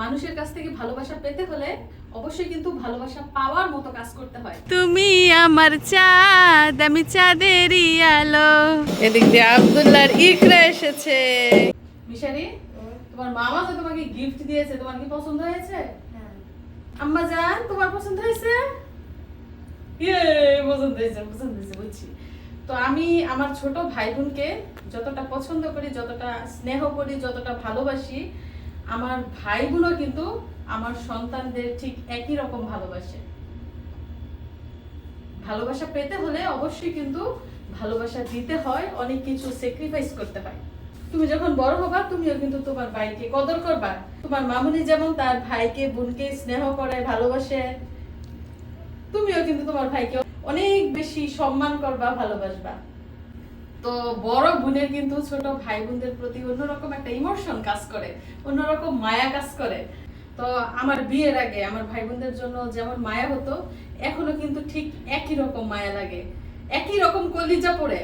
মানুষের কাছ থেকে ভালোবাসা পেতে হলে অবশ্যই কিন্তু ভালোবাসা পাওয়ার মতো কাজ করতে হয়। তুমি আমার চাঁদ আমি চাঁদেরই আলো। এদিক দিয়ে আব্দুল্লাহর ইকরা এসেছে। মিশারি তোমার মামা তো তোমাকে গিফট দিয়েছে তোমার কি পছন্দ হয়েছে? আম্মা জান তোমার পছন্দ হয়েছে? ইয়ে পছন্দ হয়েছে পছন্দ হয়েছে বুঝছি। তো আমি আমার ছোট ভাই বোনকে যতটা পছন্দ করি যতটা স্নেহ করি যতটা ভালোবাসি আমার ভাই বোনও কিন্তু আমার সন্তানদের ঠিক একই রকম ভালোবাসে। ভালোবাসা পেতে হলে অবশ্যই কিন্তু ভালোবাসা দিতে হয়, অনেক কিছু স্যাক্রিফাইস করতে হয়। তুমি যখন বড় হবা, তুমিও কিন্তু তোমার ভাইকে কদর করবা তোমার মামুনি যেমন তার ভাইকে, বোনকে স্নেহ করে, ভালোবাসে, তুমিও কিন্তু তোমার ভাইকে অনেক বেশি সম্মান করবা, ভালোবাসবা। তো বড় বোনের কিন্তু ছোট ভাই বোনদের প্রতি অন্যরকম একটা ইমোশন কাজ করে, অন্যরকম মায়া কাজ করে। তো আমার বিয়ের আগে আমার ভাই বোনদের জন্য যেমন মায়া হতো, এখনও কিন্তু ঠিক একই রকম মায়া লাগে। একই রকম কলিজা পড়ে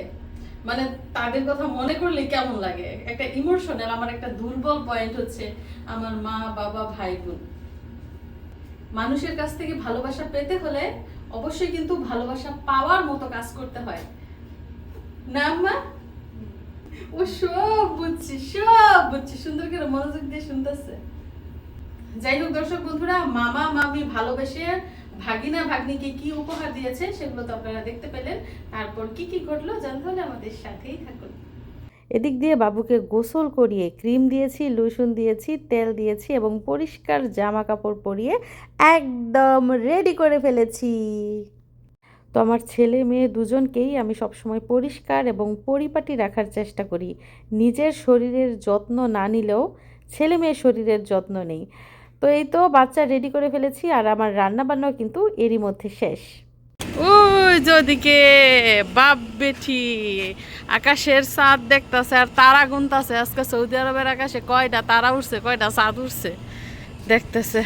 মানে তাদের কথা মনে করলে কেমন লাগে? একটা ইমোশনাল আমার একটা দুর্বল পয়েন্ট হচ্ছে আমার মা, বাবা ভাই বোন মানুষের কাছ থেকে ভালোবাসা পেতে হলে অবশ্যই কিন্তু ভালোবাসা পাওয়ার মতো কাজ করতে হয়। না আম্মা ও সব বুঝছি সব বুঝছি। সুন্দর করে মনোযোগ দিয়ে শুনতেছে। যাই হোক, দর্শক বন্ধুরা, মামা, মামি ভালোবেসে ভাগিনা, ভাগ্নিকে কি উপহার দিয়েছে সেগুলো তো আপনারা দেখতে পেলেন। তারপর কি কি ঘটলো জানতে হলে আমাদের সাথেই থাকুন। এদিক দিয়ে বাবুকে গোসল করিয়ে ক্রিম দিয়েছি লোশন দিয়েছি, তেল দিয়েছি এবং পরিষ্কার জামা কাপড় পরিয়ে একদম রেডি করে ফেলেছি। তো আমার ছেলে মেয়ে দুজনকেই আমি সবসময় পরিষ্কার এবং পরিপাটি রাখার চেষ্টা করি। নিজের শরীরের যত্ন না নিলেও ছেলে মেয়ের শরীরের যত্ন নেই। তো এই তো বাচ্চা রেডি করে ফেলেছি আর আমার রান্না বান্নাও কিন্তু এরই মধ্যে শেষ। ওই যদিকে বাপ বেটি আকাশের চাঁদ দেখতাছে আর তারা গুনতাছে, আজকে সৌদি আরবের আকাশে কয়টা তারা উঠছে কয়টা চাঁদ উঠছে দেখতেছে।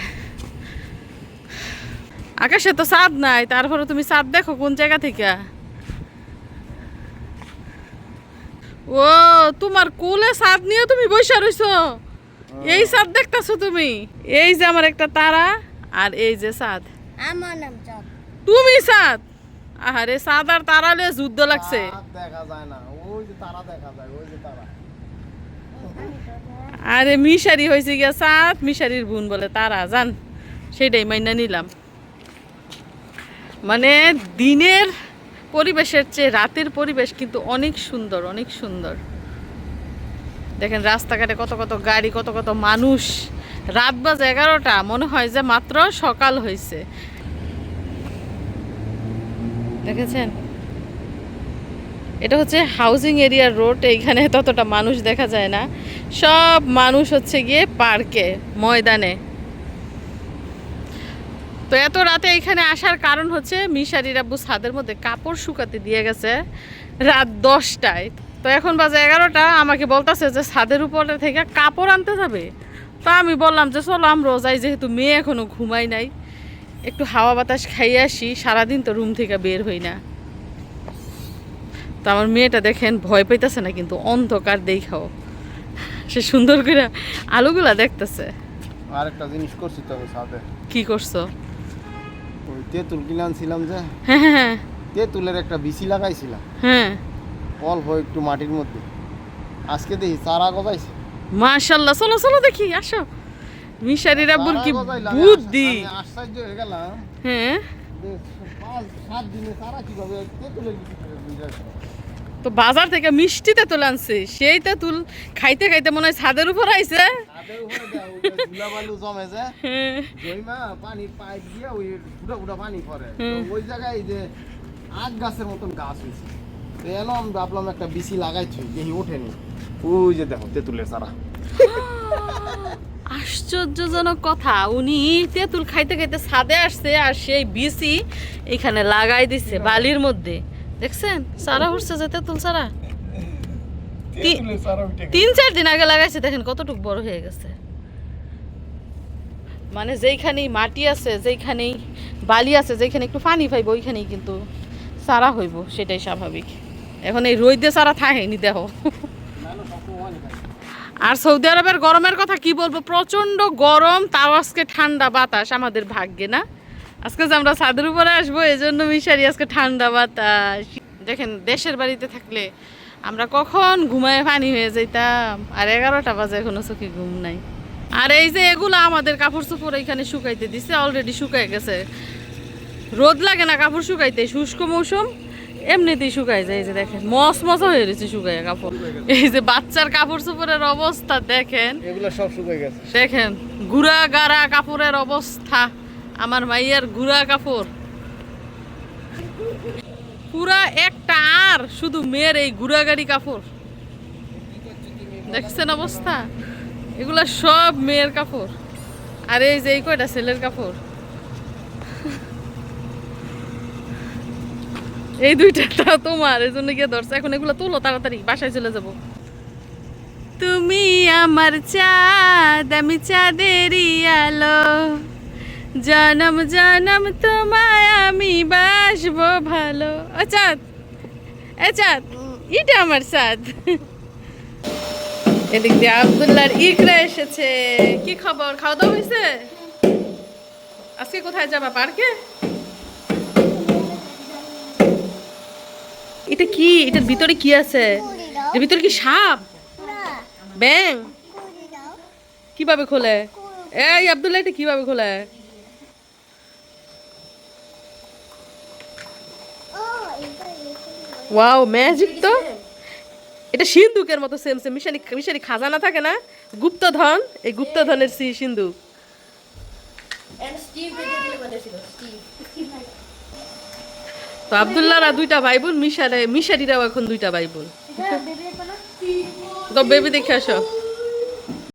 আকাশে তো চাঁদ নাই তারপরে তুমি চাঁদ দেখো কোন জায়গা থেকে? ও তোমার কুলে চাঁদ নিয়ে তুমি বসে রইছো? এই চাঁদ দেখতাছো তুমি? এই যে আমার একটা তারা আর এই যে চাঁদ আমার নাম চাঁদ। তুমি চাঁদ আহারে চাঁদ আর তারালে যুদ্ধ লাগছে। দেখা যায় না ওই যে তারা দেখা যায় ওই যে তারা। আরে মিশারি হয়েছে গিয়া চাঁদ মিশারির বোন বলে তারা জান? সেটাই মাইনা নিলাম। মানে দিনের পরিবেশের চেয়ে রাতের পরিবেশ কিন্তু অনেক সুন্দর অনেক সুন্দর। দেখেন রাস্তাঘাটে কত কত গাড়ি, কত কত মানুষ। রাত বাজে এগারোটা, মনে হয় যে মাত্র সকাল হয়েছে দেখেছেন? এটা হচ্ছে হাউজিং এরিয়ার রোড এইখানে ততটা মানুষ দেখা যায় না। সব মানুষ হচ্ছে গিয়ে পার্কে ময়দানে। তো এত রাতে এখানে আসার কারণ হচ্ছে মিশারির আব্বু ছাদের মধ্যে কাপড় শুকাতে দিয়ে গেছে রাত দশটায়। তো এখন বাজে এগারোটা আমাকে বলতেছে যে ছাদের উপরে থেকে কাপড় আনতে যাবে। তো আমি বললাম যে চলো আমরাও যাই যেহেতু মেয়ে এখনও ঘুমাই নাই। একটু হাওয়া বাতাস খাইয়ে আসি সারাদিন তো রুম থেকে বের হই না। তো আমার মেয়েটা দেখেন ভয় পাইতেছে না কিন্তু অন্ধকার দেখাও। সে সুন্দর করে আলুগুলা দেখতেছে। আরেকটা জিনিস করছি তো আমি সাথে কি করছ? তেঁতুল কিনে আনছিলাম যে। হ্যাঁ হ্যাঁ হ্যাঁ। তেঁতুলের একটা বিচি লাগাইছিলাম। হ্যাঁ। অল্প একটু মাটির মধ্যে। আজকে দেখি চারা গজাইছে। মাশাল্লাহ চলো চলো দেখি আসো। মিশারি রাব্বুর কি বুদ্ধি। আশ্চর্য হয়ে গেলাম। হ্যাঁ। তো বাজার থেকে মিষ্টি তেঁতুল আনছে। সেই তেঁতুল খাইতে খাইতে মনে হয় ছাদের উপর আইছে। জমে যে। জইমা পানির পাইপ দিয়ে ওই ফুটা ফুটা পানি পড়ে ওই জায়গায় যে আখ গাছের মতন গাছ হয়েছে। তো এলো আমি ভাবলাম একটা বিচি লাগাইছি দেখি ওঠেনি ওই যে দেখো তেঁতুলের চারা। আশ্চর্যজনক কথা। উনি তেঁতুল খাইতে খাইতে ছাদে আসছে আর সেই বিসি এখানে লাগাই দিছে বালির মধ্যে। দেখছেন? সারা উঠছে যে তেঁতুল সারা তিন চার দিন আগে লাগাইছে দেখেন কতটুকু বড় হয়ে গেছে। মানে যেইখানেই মাটি আছে যেইখানেই বালি আছে যেখানে একটু পানি পাইব ওইখানেই কিন্তু সারা হইব সেটাই স্বাভাবিক। এখন এই রোদ সারা দেহ আর সৌদি আরবের গরমের কথা কি বলব? প্রচণ্ড গরম তাও আজকে ঠান্ডা বাতাস আমাদের ভাগ্যে না? আজকে যে আমরা ছাদের উপরে আসব এই জন্য মিশারি আজকে ঠান্ডা বাতাস। দেখেন দেশের বাড়িতে থাকলে আমরা কখন ঘুমায় পানি হয়ে যাইতাম। আর এগারোটা বাজে এখনও চোখে ঘুম নাই। আর এই যে এগুলো আমাদের কাপড় চোপড় এখানে শুকাইতে দিছে অলরেডি শুকাই গেছে। রোদ লাগে না কাপড় শুকাইতে শুষ্ক মৌসুম এমনিতেই শুকাই যায় এই যে দেখেন মস মস হয়ে রয়েছে শুকাইয়া কাপড়। এই যে বাচ্চার কাপড় চোপড়ের অবস্থা দেখেন। এগুলো সব শুকিয়ে গেছে। দেখেন গুড়া গাড়া কাপড়ের অবস্থা। আমার মাইয়ার গুড়া কাপড়। পুরা একটা আর শুধু মেয়ের এই গুড়া গাড়ি কাপড়। দেখছেন অবস্থা? এগুলা সব মেয়ের কাপড়। আর এই যে এই কয়টা ছেলের কাপড়? এই দুইটা তোমার, এই জন্য গিয়ে ধরছে। এখন এগুলো তোলো তাড়াতাড়ি, বাসায় চলে যাব। তুমি আমার চাঁদ, আমি চাঁদেরই আলো। জনম জনম, তোমায় আমি বাসবো ভালো। ও চাঁদ, এ চাঁদ, এটা আমার চাঁদ। এদিক দিয়ে আবদুল্লাহর ইকরা এসেছে। কি খবর? খাওয়া দাওয়া হয়েছে আজকে কোথায় যাবা, পার্কে? এটা কি? এটার ভিতরে কি আছে? এর ভিতরে কি সাপ? ব্যাং কীভাবে খোলে? এই আব্দুল্লাহ, এটা কীভাবে খোলে? ওয়াও ম্যাজিক তো? এটা সিন্ধুকের মতো সেম সেম মিশালি মিশালি খাজানা থাকে না? গুপ্তধন এই গুপ্তধনের সি সিন্ধু। তো আবদুল্লাহরা দুইটা ভাই বোন মিশারে মিশারিরাও এখন দুইটা ভাই বোন তো বেবি দেখে আসো।